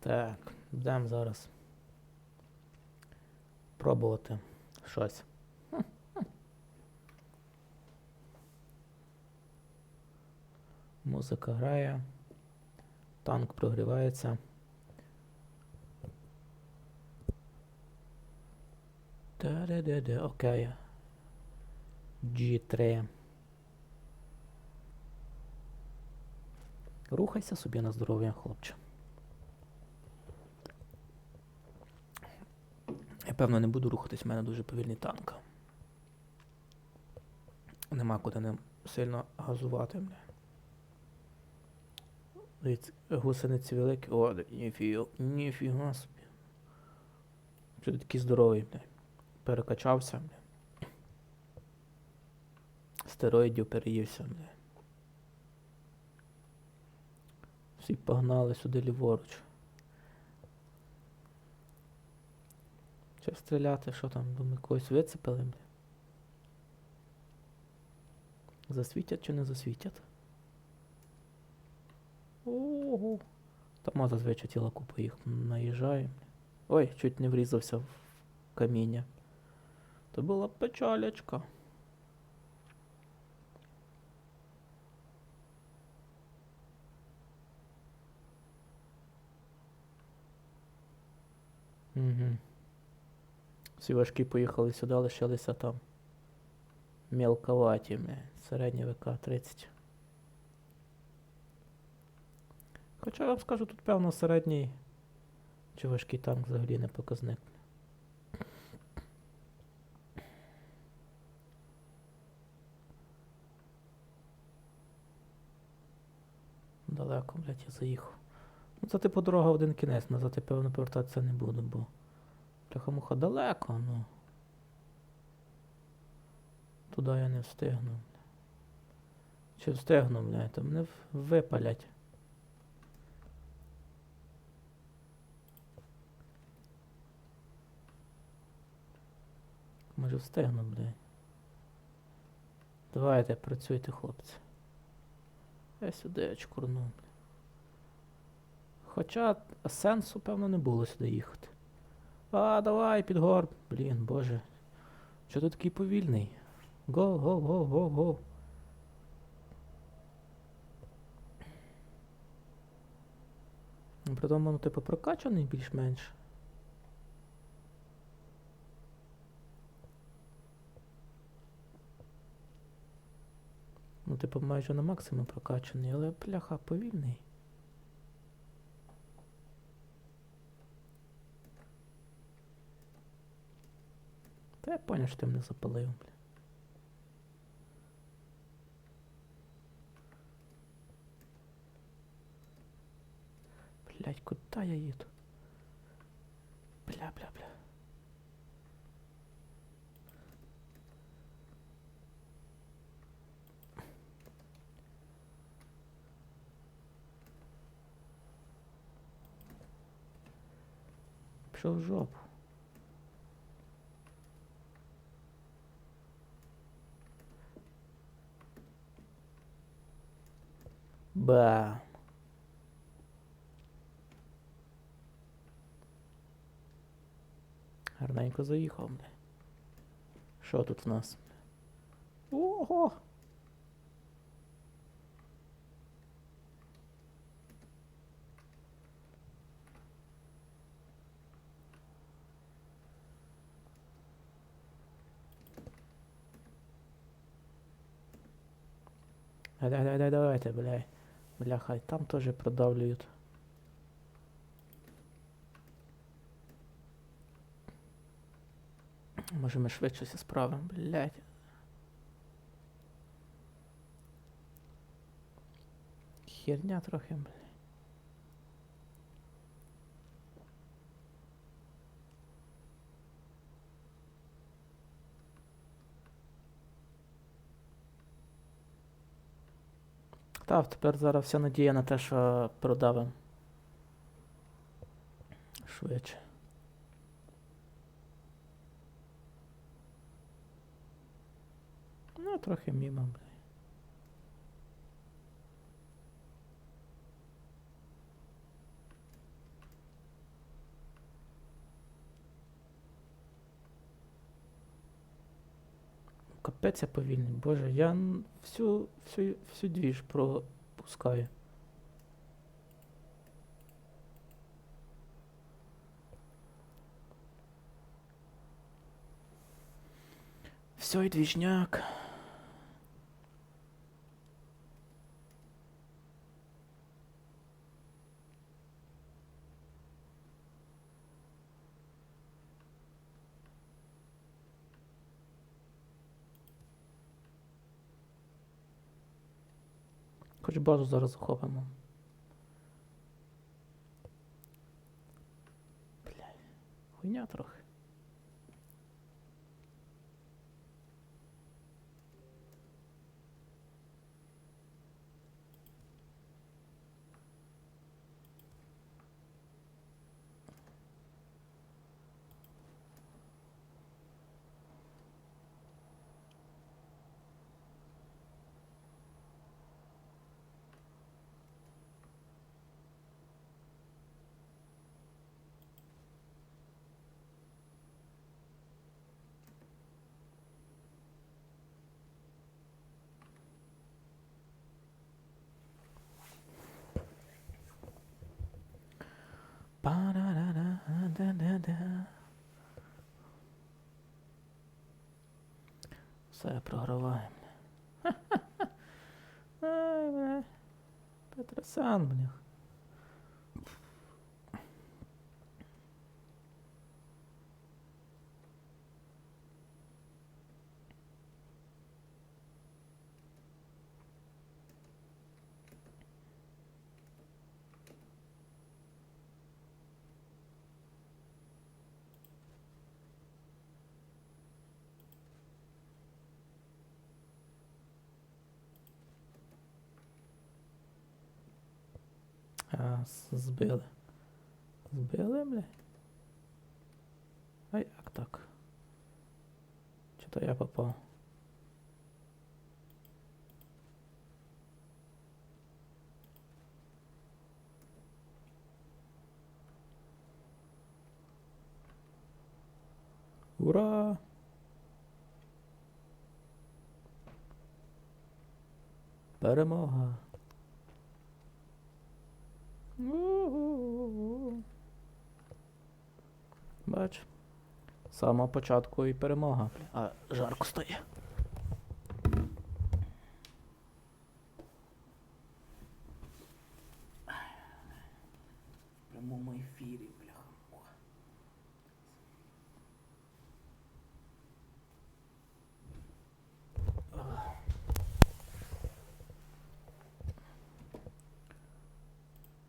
Так, будемо зараз пробувати щось. Музика грає, танк прогрівається. Та-де-де-де, окей. G3. Рухайся собі на здоров'я, хлопче. Я певно не буду рухатись, в мене дуже повільний танк. Нема куди ним сильно газувати. Дивіться, гусениці великі. О, ніфіга, ніфіга собі. Що такий здоровий, бля. Перекачався, бля. Стероїдів переївся, бля. Всі погнали сюди ліворуч. Чи стріляти, що там, думаю, когось вицепили, бля. Засвітять чи не засвітять? Ого. Там зазвичай ціла купа їх наїжджає. Ой, чуть не врізався в каміння. То була печалечка. Угу. Всі важкі поїхали сюди, лишилися там. Мелковаті, бля. Середня ВК 30. Хоча я вам скажу, тут певно середній чи важкий танк взагалі не показник. Далеко, блядь, я заїхав. Ну це типу дорога один кінець, назад я певно повертатися не буду, бо Пляха-муха далеко, ну. Туди я не встигну. Чи встигну, блядь, там мене випалять. Може встигну, блядь. Давайте, працюйте, хлопці. Я сюди чкурну. блядь. Хоча сенсу, певно, не було сюди їхати. А, давай, під гор. Блін, боже. Чого ти такий повільний? Го, го, го, го, го. При тому, ну, типу, прокачаний більш-менш. Ну, типу, майже на максимум прокачаний, але пляха повільний. Та я поняв, що ти мене запалив, бля. Блять, куда я їду? Бля, бля, бля. Пішов в жопу. Ба. Гарненько заїхав. Що тут в нас? Ого! Давай, давай, давай, давайте, бля. Бляха, і там теж продавлюють. Може швидше все справимо, блядь. Херня трохи, блядь. Так, тепер зараз вся надія на те, що продавим. Швидше. Ну, трохи мімо, блядь. Капець я повільний. Боже, я всю, всю, всю двіж пропускаю. Все, і двіжняк. Хоч базу зараз захопимо. Бля, хуйня трохи. Все, програваємо. Петросян, бля. А, збили. Збили, бля? А як так? Чи то я попав? Ура! Перемога! Бач. З самого початку і перемога. А жарко стає. В прямому ефірі, бля.